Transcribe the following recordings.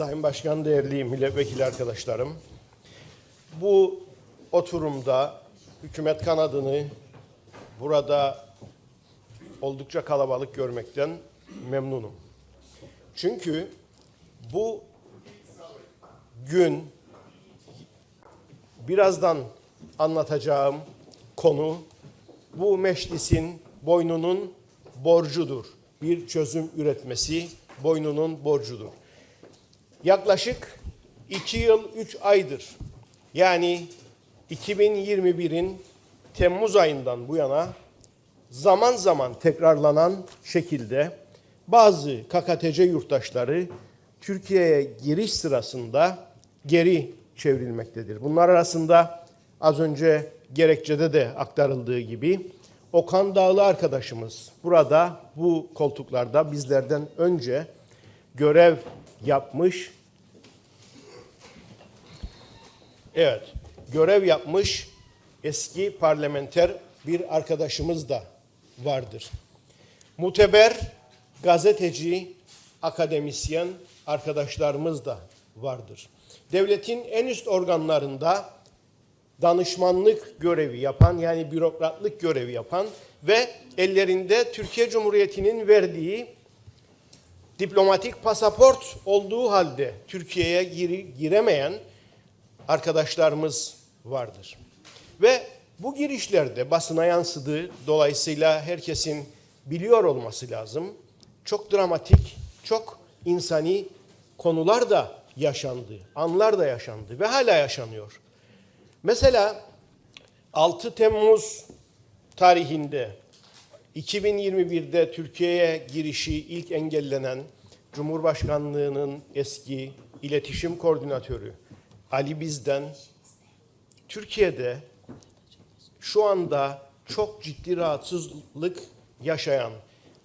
Sayın Başkan, değerli milletvekili arkadaşlarım. Bu oturumda hükümet kanadını burada oldukça kalabalık görmekten memnunum. Çünkü bu gün birazdan anlatacağım konu bu meclisin boynunun borcudur. Bir çözüm üretmesi boynunun borcudur. Yaklaşık iki yıl üç aydır yani 2021'in Temmuz ayından bu yana zaman zaman tekrarlanan şekilde bazı KKTC yurttaşları Türkiye'ye giriş sırasında geri çevrilmektedir. Bunlar arasında az önce gerekçede de aktarıldığı gibi Okan Dağlı arkadaşımız burada bu koltuklarda bizlerden önce görev yapmış. Evet, görev yapmış eski parlamenter bir arkadaşımız da vardır. Muteber gazeteci, akademisyen arkadaşlarımız da vardır. Devletin en üst organlarında danışmanlık görevi yapan yani bürokratlık görevi yapan ve ellerinde Türkiye Cumhuriyeti'nin verdiği diplomatik pasaport olduğu halde Türkiye'ye giremeyen arkadaşlarımız vardır. Ve bu girişlerde basına yansıdığı dolayısıyla herkesin biliyor olması lazım. Çok dramatik, çok insani konular da yaşandı, anlar da yaşandı ve hala yaşanıyor. Mesela 6 Temmuz tarihinde 2021'de Türkiye'ye girişi ilk engellenen Cumhurbaşkanlığının eski iletişim koordinatörü Ali Bizden Türkiye'de şu anda çok ciddi rahatsızlık yaşayan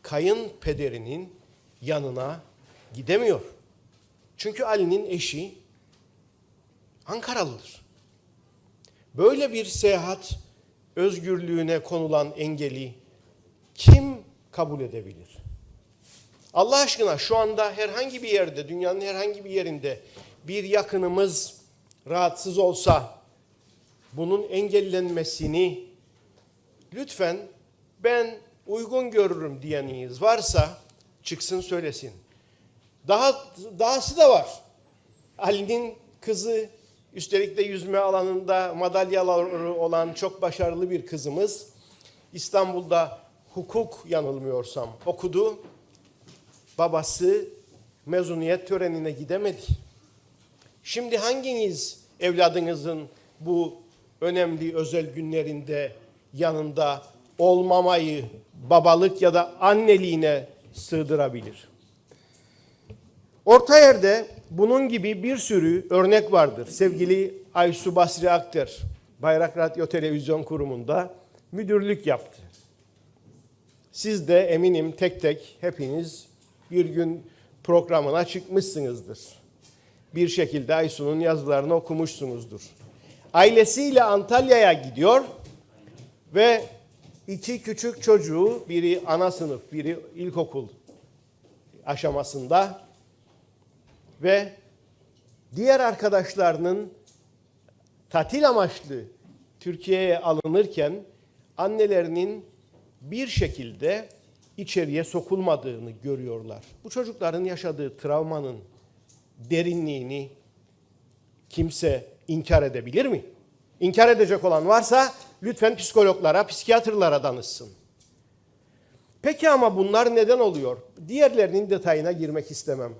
kayınpederinin yanına gidemiyor. Çünkü Ali'nin eşi Ankaralıdır. Böyle bir seyahat özgürlüğüne konulan engeli kim kabul edebilir? Allah aşkına şu anda herhangi bir yerde, dünyanın herhangi bir yerinde bir yakınımız rahatsız olsa bunun engellenmesini lütfen ben uygun görürüm diyeniniz varsa çıksın söylesin. Daha dahası da var. Ali'nin kızı üstelik de yüzme alanında madalyaları olan çok başarılı bir kızımız İstanbul'da hukuk yanılmıyorsam okudu. Babası mezuniyet törenine gidemedi. Şimdi hanginiz evladınızın bu önemli özel günlerinde yanında olmamayı babalık ya da anneliğine sığdırabilir? Orta yerde bunun gibi bir sürü örnek vardır. Sevgili Aysu Basri Akter, Bayrak Radyo Televizyon Kurumu'nda müdürlük yaptı. Siz de eminim tek tek hepiniz bir gün programına çıkmışsınızdır. Bir şekilde Aysu'nun yazılarını okumuşsunuzdur. Ailesiyle Antalya'ya gidiyor ve iki küçük çocuğu, biri ana sınıf, biri ilkokul aşamasında ve diğer arkadaşlarının tatil amaçlı Türkiye'ye alınırken annelerinin bir şekilde içeriye sokulmadığını görüyorlar. Bu çocukların yaşadığı travmanın derinliğini kimse inkar edebilir mi? İnkar edecek olan varsa lütfen psikologlara, psikiyatrlara danışsın. Peki ama bunlar neden oluyor? Diğerlerinin detayına girmek istemem.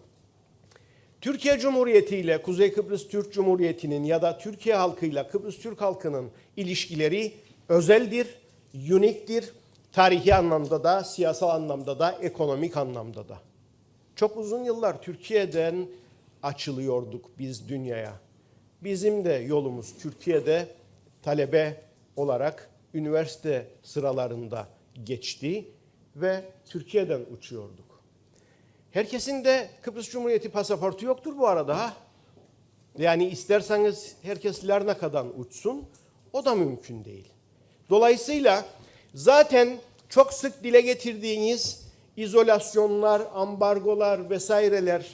Türkiye Cumhuriyeti ile Kuzey Kıbrıs Türk Cumhuriyeti'nin ya da Türkiye halkıyla Kıbrıs Türk halkının ilişkileri özeldir, uniktir. Tarihi anlamda da, siyasal anlamda da, ekonomik anlamda da. Çok uzun yıllar Türkiye'den açılıyorduk biz dünyaya. Bizim de yolumuz Türkiye'de talebe olarak üniversite sıralarında geçti ve Türkiye'den uçuyorduk. Herkesin de Kıbrıs Cumhuriyeti pasaportu yoktur bu arada. Yani isterseniz herkes Larnaka'dan uçsun o da mümkün değil. Dolayısıyla zaten çok sık dile getirdiğiniz izolasyonlar, ambargolar vesaireler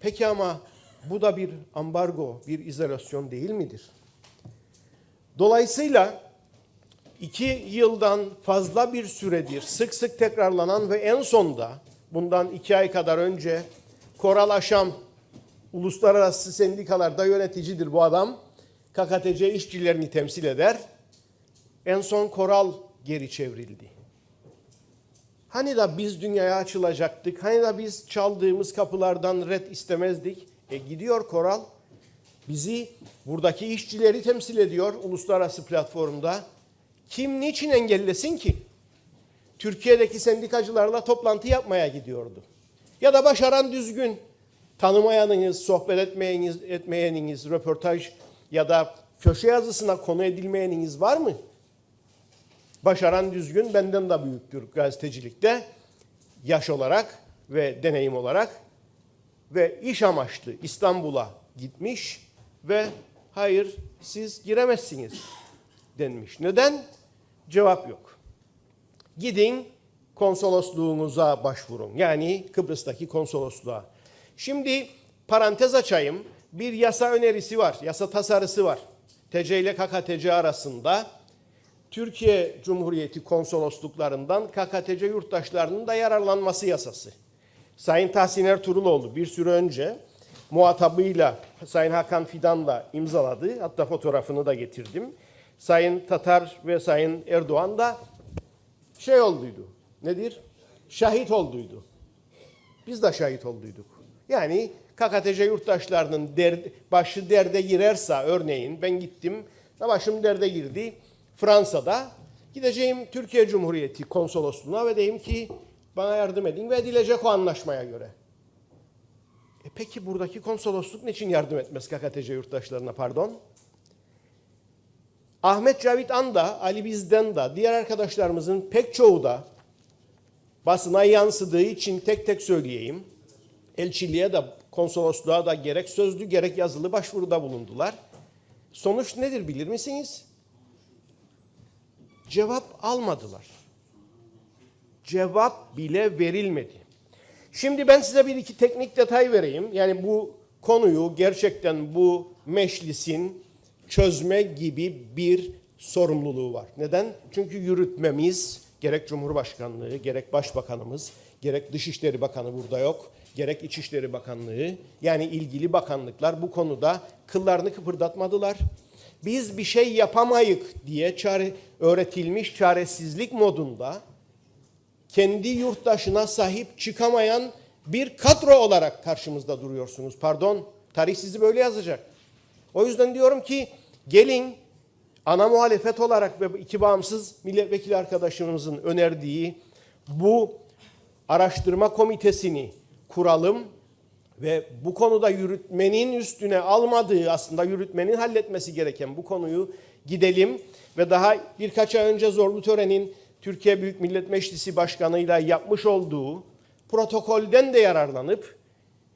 peki ama bu da bir ambargo, bir izolasyon değil midir? Dolayısıyla iki yıldan fazla bir süredir sık sık tekrarlanan ve en sonda bundan iki ay kadar önce Koral Aşam uluslararası sendikalarda yöneticidir bu adam. KKTC işçilerini temsil eder. En son Koral geri çevrildi. Hani da biz dünyaya açılacaktık, hani da biz çaldığımız kapılardan red istemezdik. E gidiyor Koral bizi buradaki işçileri temsil ediyor uluslararası platformda. Kim niçin engellesin ki? Türkiye'deki sendikacılarla toplantı yapmaya gidiyordu. Ya da başaran düzgün tanımayanınız, sohbet etmeyeniz, etmeyeniniz, röportaj ya da köşe yazısına konu edilmeyeniniz var mı? Başaran düzgün benden de büyüktür gazetecilikte yaş olarak ve deneyim olarak ve iş amaçlı İstanbul'a gitmiş ve hayır siz giremezsiniz denmiş. Neden? Cevap yok. Gidin konsolosluğunuza başvurun. Yani Kıbrıs'taki konsolosluğa. Şimdi parantez açayım. Bir yasa önerisi var, yasa tasarısı var. TC ile KKTC arasında Türkiye Cumhuriyeti konsolosluklarından KKTC yurttaşlarının da yararlanması yasası. Sayın Tahsin Ertuğruloğlu bir süre önce muhatabıyla Sayın Hakan Fidan'la imzaladı. Hatta fotoğrafını da getirdim. Sayın Tatar ve Sayın Erdoğan da şey olduydu. Nedir? Şahit olduydu. Biz de şahit olduyduk. Yani KKTC yurttaşlarının derdi, başı derde girerse örneğin ben gittim başım derde girdi Fransa'da gideceğim Türkiye Cumhuriyeti konsolosluğuna ve diyeyim ki bana yardım edin ve edilecek o anlaşmaya göre. E peki buradaki konsolosluk niçin yardım etmez KKTC yurttaşlarına pardon? Ahmet Cavit An da, Ali Bizden da, diğer arkadaşlarımızın pek çoğu da basına yansıdığı için tek tek söyleyeyim. Elçiliğe de konsolosluğa da gerek sözlü gerek yazılı başvuruda bulundular. Sonuç nedir bilir misiniz? Cevap almadılar cevap bile verilmedi. Şimdi ben size bir iki teknik detay vereyim. Yani bu konuyu gerçekten bu meclisin çözme gibi bir sorumluluğu var. Neden? Çünkü yürütmemiz gerek Cumhurbaşkanlığı, gerek Başbakanımız, gerek Dışişleri Bakanı burada yok, gerek İçişleri Bakanlığı yani ilgili bakanlıklar bu konuda kıllarını kıpırdatmadılar. Biz bir şey yapamayık diye çare, öğretilmiş çaresizlik modunda kendi yurttaşına sahip çıkamayan bir kadro olarak karşımızda duruyorsunuz. Pardon, tarih sizi böyle yazacak. O yüzden diyorum ki gelin ana muhalefet olarak ve iki bağımsız milletvekili arkadaşımızın önerdiği bu araştırma komitesini kuralım ve bu konuda yürütmenin üstüne almadığı aslında yürütmenin halletmesi gereken bu konuyu gidelim ve daha birkaç ay önce zorlu törenin Türkiye Büyük Millet Meclisi Başkanı'yla yapmış olduğu protokolden de yararlanıp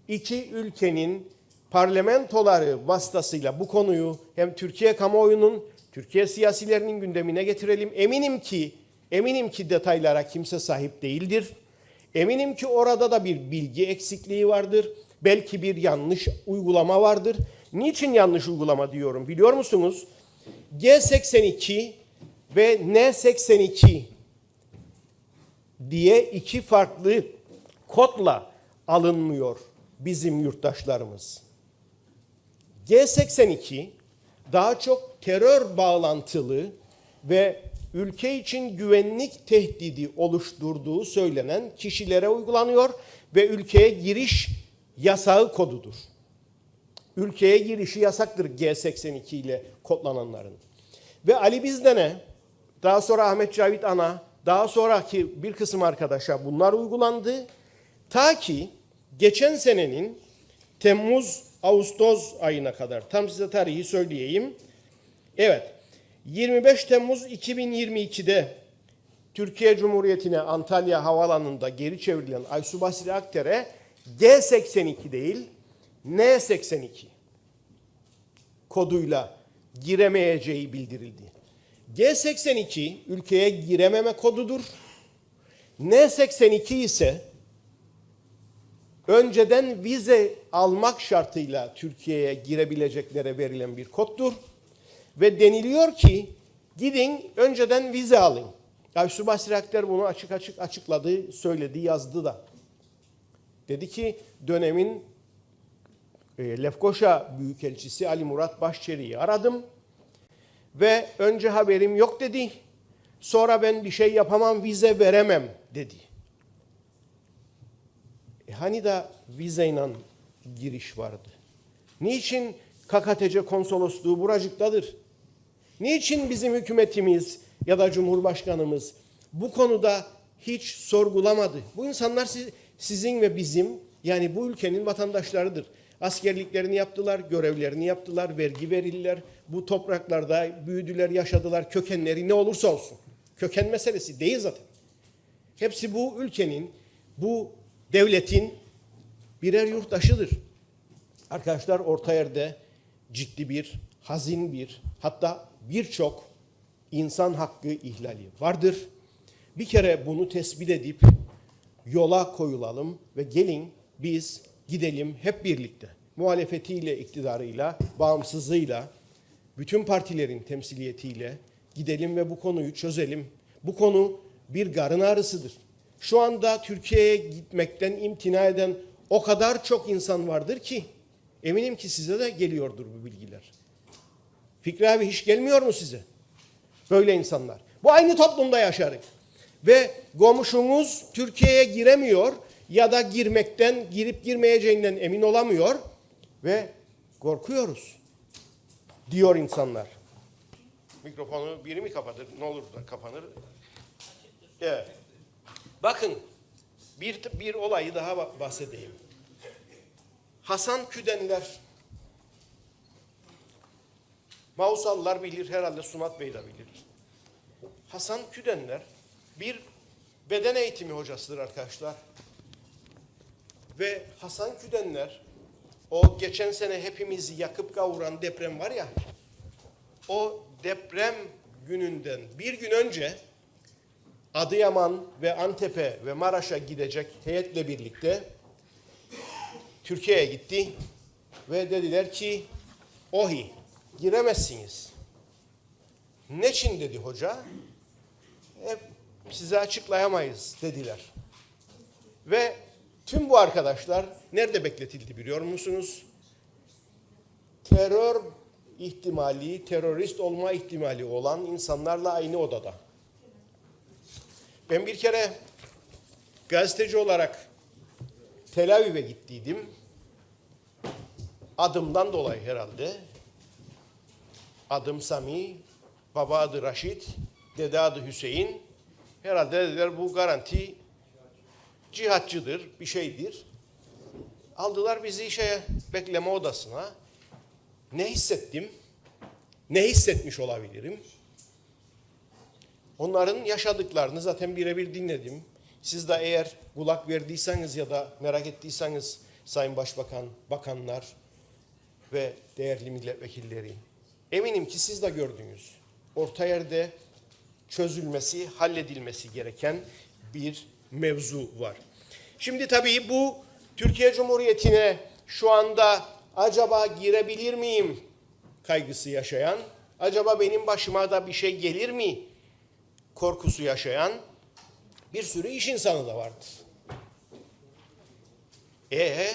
iki ülkenin parlamentoları vasıtasıyla bu konuyu hem Türkiye kamuoyunun, Türkiye siyasilerinin gündemine getirelim. Eminim ki, eminim ki detaylara kimse sahip değildir. Eminim ki orada da bir bilgi eksikliği vardır. Belki bir yanlış uygulama vardır. Niçin yanlış uygulama diyorum biliyor musunuz? G82 ve N82 diye iki farklı kodla alınmıyor bizim yurttaşlarımız. G82 daha çok terör bağlantılı ve ülke için güvenlik tehdidi oluşturduğu söylenen kişilere uygulanıyor ve ülkeye giriş yasağı kodudur. Ülkeye girişi yasaktır G82 ile kodlananların. Ve Ali Bizden'e, daha sonra Ahmet Cavit Ana, daha sonraki bir kısım arkadaşa bunlar uygulandı. Ta ki geçen senenin Temmuz Ağustos ayına kadar tam size tarihi söyleyeyim. Evet 25 Temmuz 2022'de Türkiye Cumhuriyeti'ne Antalya Havalanı'nda geri çevrilen Aysu Basri Akter'e G82 değil N82 koduyla giremeyeceği bildirildi. G82 ülkeye girememe kodudur. N82 ise önceden vize almak şartıyla Türkiye'ye girebileceklere verilen bir koddur. Ve deniliyor ki gidin önceden vize alın. Subah Sirakler bunu açık açık açıkladı, söyledi, yazdı da. Dedi ki dönemin e, Lefkoşa Büyükelçisi Ali Murat Başçeri'yi aradım ve önce haberim yok dedi. Sonra ben bir şey yapamam, vize veremem dedi. E hani da vizeyle giriş vardı? Niçin KKTC konsolosluğu buracıktadır? Niçin bizim hükümetimiz ya da Cumhurbaşkanımız bu konuda hiç sorgulamadı? Bu insanlar siz, sizin ve bizim yani bu ülkenin vatandaşlarıdır. Askerliklerini yaptılar, görevlerini yaptılar, vergi verirler. Bu topraklarda büyüdüler, yaşadılar. Kökenleri ne olursa olsun. Köken meselesi değil zaten. Hepsi bu ülkenin, bu devletin birer yurttaşıdır. Arkadaşlar orta yerde ciddi bir, hazin bir, hatta birçok insan hakkı ihlali vardır. Bir kere bunu tespit edip yola koyulalım ve gelin biz gidelim hep birlikte. Muhalefetiyle, iktidarıyla, bağımsızlığıyla, bütün partilerin temsiliyetiyle gidelim ve bu konuyu çözelim. Bu konu bir garın ağrısıdır. Şu anda Türkiye'ye gitmekten imtina eden o kadar çok insan vardır ki eminim ki size de geliyordur bu bilgiler. Fikri abi hiç gelmiyor mu size? Böyle insanlar. Bu aynı toplumda yaşarız. Ve komşumuz Türkiye'ye giremiyor ya da girmekten, girip girmeyeceğinden emin olamıyor ve korkuyoruz diyor insanlar. Mikrofonu biri mi kapatır? Ne olur da kapanır. Evet. Bakın bir, bir olayı daha bahsedeyim. Hasan Küdenler Mausallar bilir herhalde Sunat Bey de bilir. Hasan Küdenler bir beden eğitimi hocasıdır arkadaşlar. Ve Hasan Küdenler o geçen sene hepimizi yakıp kavuran deprem var ya o deprem gününden bir gün önce Adıyaman ve Antep'e ve Maraş'a gidecek heyetle birlikte Türkiye'ye gitti ve dediler ki ohi giremezsiniz. Ne için dedi hoca? Hep size açıklayamayız dediler. Ve tüm bu arkadaşlar nerede bekletildi biliyor musunuz? Terör ihtimali, terörist olma ihtimali olan insanlarla aynı odada. Ben bir kere gazeteci olarak Tel Aviv'e gittiydim. Adımdan dolayı herhalde. Adım Sami, baba adı Raşit, dede adı Hüseyin. Herhalde dediler bu garanti cihatçıdır, bir şeydir. Aldılar bizi şeye, bekleme odasına. Ne hissettim? Ne hissetmiş olabilirim? Onların yaşadıklarını zaten birebir dinledim. Siz de eğer kulak verdiyseniz ya da merak ettiyseniz Sayın Başbakan, bakanlar ve değerli milletvekilleri eminim ki siz de gördünüz. Orta yerde çözülmesi, halledilmesi gereken bir mevzu var. Şimdi tabii bu Türkiye Cumhuriyeti'ne şu anda acaba girebilir miyim kaygısı yaşayan, acaba benim başıma da bir şey gelir mi korkusu yaşayan bir sürü iş insanı da vardır. E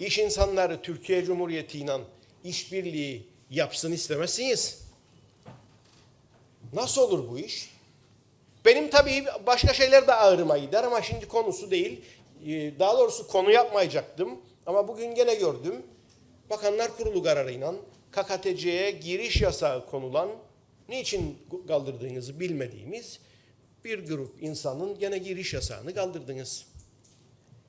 iş insanları Türkiye Cumhuriyeti ile işbirliği yapsın istemezsiniz. Nasıl olur bu iş? Benim tabii başka şeyler de ağrıma gider ama şimdi konusu değil. Ee, Daha doğrusu konu yapmayacaktım. Ama bugün gene gördüm. Bakanlar Kurulu kararıyla KKTC'ye giriş yasağı konulan, niçin kaldırdığınızı bilmediğimiz bir grup insanın gene giriş yasağını kaldırdınız.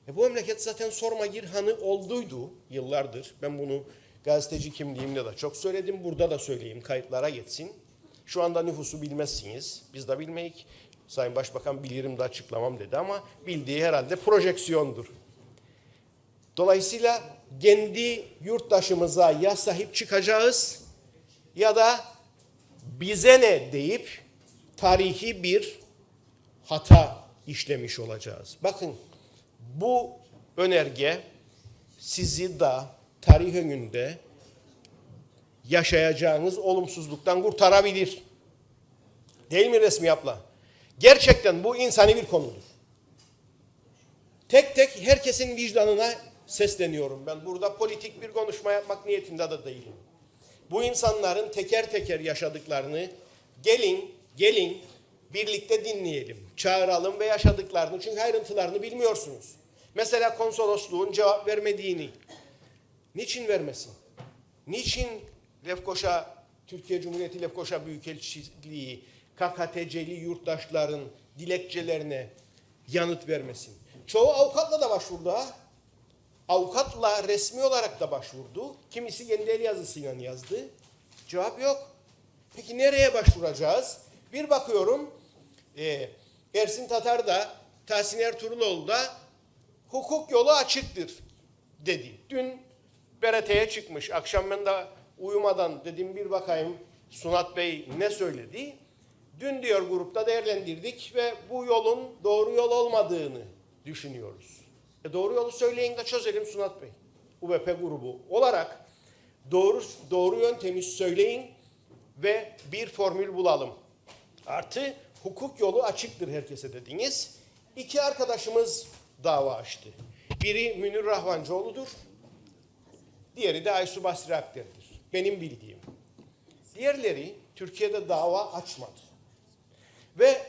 E bu memleket zaten sorma gir hanı olduydu yıllardır. Ben bunu gazeteci kimliğimle de çok söyledim. Burada da söyleyeyim kayıtlara geçsin. Şu anda nüfusu bilmezsiniz. Biz de bilmeyik. Sayın Başbakan bilirim de açıklamam dedi ama bildiği herhalde projeksiyondur. Dolayısıyla kendi yurttaşımıza ya sahip çıkacağız ya da bize ne deyip tarihi bir hata işlemiş olacağız. Bakın bu önerge sizi da tarih önünde yaşayacağınız olumsuzluktan kurtarabilir. Değil mi resmi abla? Gerçekten bu insani bir konudur. Tek tek herkesin vicdanına sesleniyorum. Ben burada politik bir konuşma yapmak niyetinde de değilim. Bu insanların teker teker yaşadıklarını gelin, gelin birlikte dinleyelim, çağıralım ve yaşadıklarını çünkü ayrıntılarını bilmiyorsunuz. Mesela konsolosluğun cevap vermediğini niçin vermesin? Niçin Lefkoşa, Türkiye Cumhuriyeti Lefkoşa Büyükelçiliği, KKTC'li yurttaşların dilekçelerine yanıt vermesin? Çoğu avukatla da başvurdu ha. Avukatla resmi olarak da başvurdu. Kimisi kendi el yazısıyla yazdı. Cevap yok. Peki nereye başvuracağız? Bir bakıyorum e, Ersin Tatar da Tahsin Ertuğruloğlu da hukuk yolu açıktır dedi. Dün BRT'ye çıkmış. Akşam ben de uyumadan dedim bir bakayım Sunat Bey ne söyledi. Dün diyor grupta değerlendirdik ve bu yolun doğru yol olmadığını düşünüyoruz. E doğru yolu söyleyin de çözelim Sunat Bey. UBP grubu olarak doğru doğru yöntemi söyleyin ve bir formül bulalım. Artı hukuk yolu açıktır herkese dediniz. İki arkadaşımız dava açtı. Biri Münir Rahvancıoğlu'dur. Diğeri de Aysu Basri Akder'dir. Benim bildiğim. Diğerleri Türkiye'de dava açmadı. Ve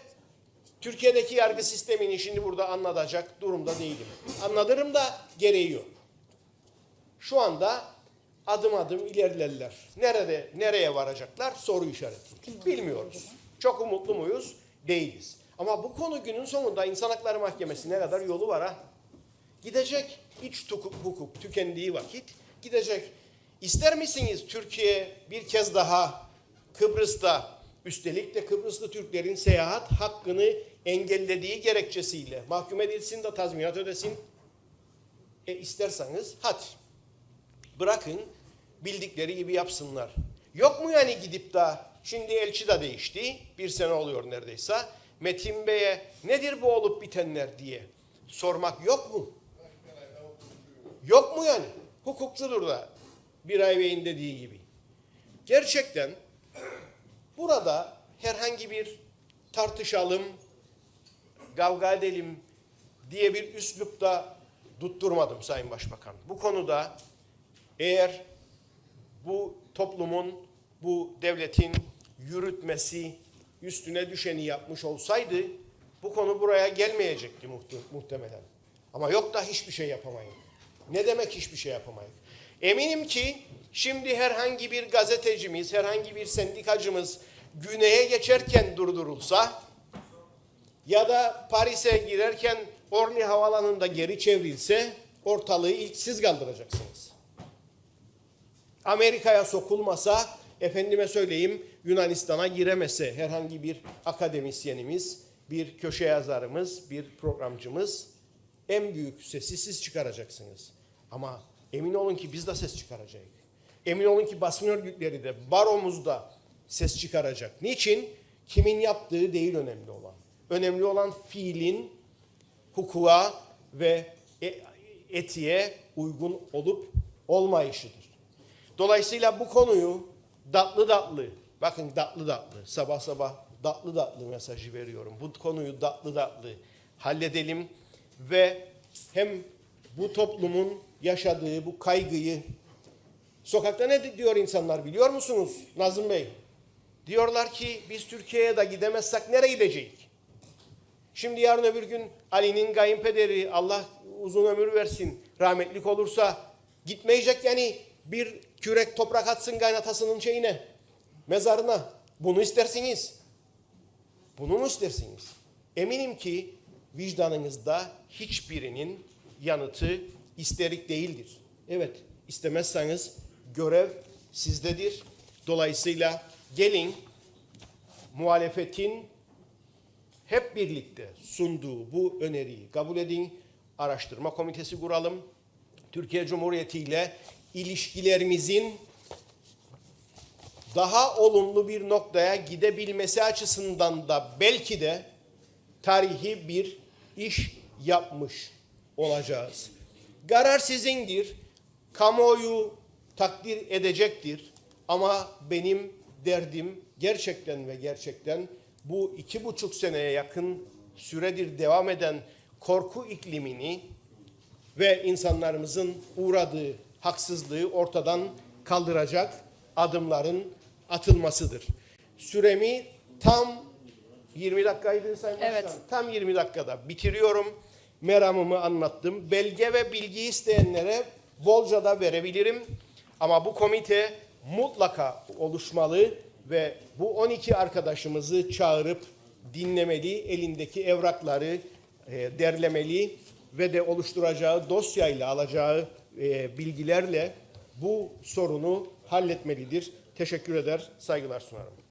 Türkiye'deki yargı sistemini şimdi burada anlatacak durumda değilim. Anlatırım da gereği yok. Şu anda adım adım ilerlerler. Nerede, nereye varacaklar? Soru işareti. Bilmiyoruz. Çok umutlu muyuz? Değiliz. Ama bu konu günün sonunda İnsan Hakları Mahkemesi'ne kadar yolu var ha. Gidecek. İç hukuk, hukuk tükendiği vakit gidecek. İster misiniz Türkiye bir kez daha Kıbrıs'ta üstelik de Kıbrıslı Türklerin seyahat hakkını engellediği gerekçesiyle mahkum edilsin de tazminat ödesin. E isterseniz hadi bırakın bildikleri gibi yapsınlar. Yok mu yani gidip de şimdi elçi de değişti. Bir sene oluyor neredeyse. Metin Bey'e nedir bu olup bitenler diye sormak yok mu? Yok mu yani? Hukukçudur da bir ay Bey'in dediği gibi. Gerçekten burada herhangi bir tartışalım, kavga edelim diye bir üslupta tutturmadım Sayın Başbakan. Bu konuda eğer bu toplumun, bu devletin yürütmesi üstüne düşeni yapmış olsaydı bu konu buraya gelmeyecekti muhte- muhtemelen. Ama yok da hiçbir şey yapamayız. Ne demek hiçbir şey yapamayız? Eminim ki şimdi herhangi bir gazetecimiz, herhangi bir sendikacımız güneye geçerken durdurulsa ya da Paris'e girerken Orly Havaalanı'nda geri çevrilse ortalığı ilk siz kaldıracaksınız. Amerika'ya sokulmasa, efendime söyleyeyim Yunanistan'a giremese herhangi bir akademisyenimiz, bir köşe yazarımız, bir programcımız en büyük sesi siz çıkaracaksınız. Ama emin olun ki biz de ses çıkaracağız. Emin olun ki basın örgütleri de, baromuz da ses çıkaracak. Niçin? Kimin yaptığı değil önemli olan. Önemli olan fiilin hukuka ve e- etiğe uygun olup olmayışıdır. Dolayısıyla bu konuyu datlı datlı, bakın datlı datlı, sabah sabah datlı datlı mesajı veriyorum. Bu konuyu datlı datlı halledelim ve hem bu toplumun yaşadığı bu kaygıyı sokakta ne diyor insanlar biliyor musunuz Nazım Bey? Diyorlar ki biz Türkiye'ye de gidemezsek nereye gideceğiz? Şimdi yarın öbür gün Ali'nin kayınpederi Allah uzun ömür versin rahmetlik olursa gitmeyecek yani bir kürek toprak atsın kaynatasının şeyine mezarına. Bunu istersiniz. Bunu mu istersiniz? Eminim ki vicdanınızda hiçbirinin yanıtı isterik değildir. Evet istemezseniz görev sizdedir. Dolayısıyla gelin muhalefetin hep birlikte sunduğu bu öneriyi kabul edin. Araştırma komitesi kuralım. Türkiye Cumhuriyeti ile ilişkilerimizin daha olumlu bir noktaya gidebilmesi açısından da belki de tarihi bir iş yapmış olacağız. Karar sizindir. Kamuoyu takdir edecektir. Ama benim derdim gerçekten ve gerçekten bu iki buçuk seneye yakın süredir devam eden korku iklimini ve insanlarımızın uğradığı haksızlığı ortadan kaldıracak adımların atılmasıdır. Süremi tam 20 dakikaydı Sayın Başkan. Evet. Tam 20 dakikada bitiriyorum. Meramımı anlattım. Belge ve bilgi isteyenlere bolca da verebilirim. Ama bu komite mutlaka oluşmalı ve bu 12 arkadaşımızı çağırıp dinlemeli, elindeki evrakları e, derlemeli ve de oluşturacağı dosyayla alacağı e, bilgilerle bu sorunu halletmelidir. Teşekkür eder, saygılar sunarım.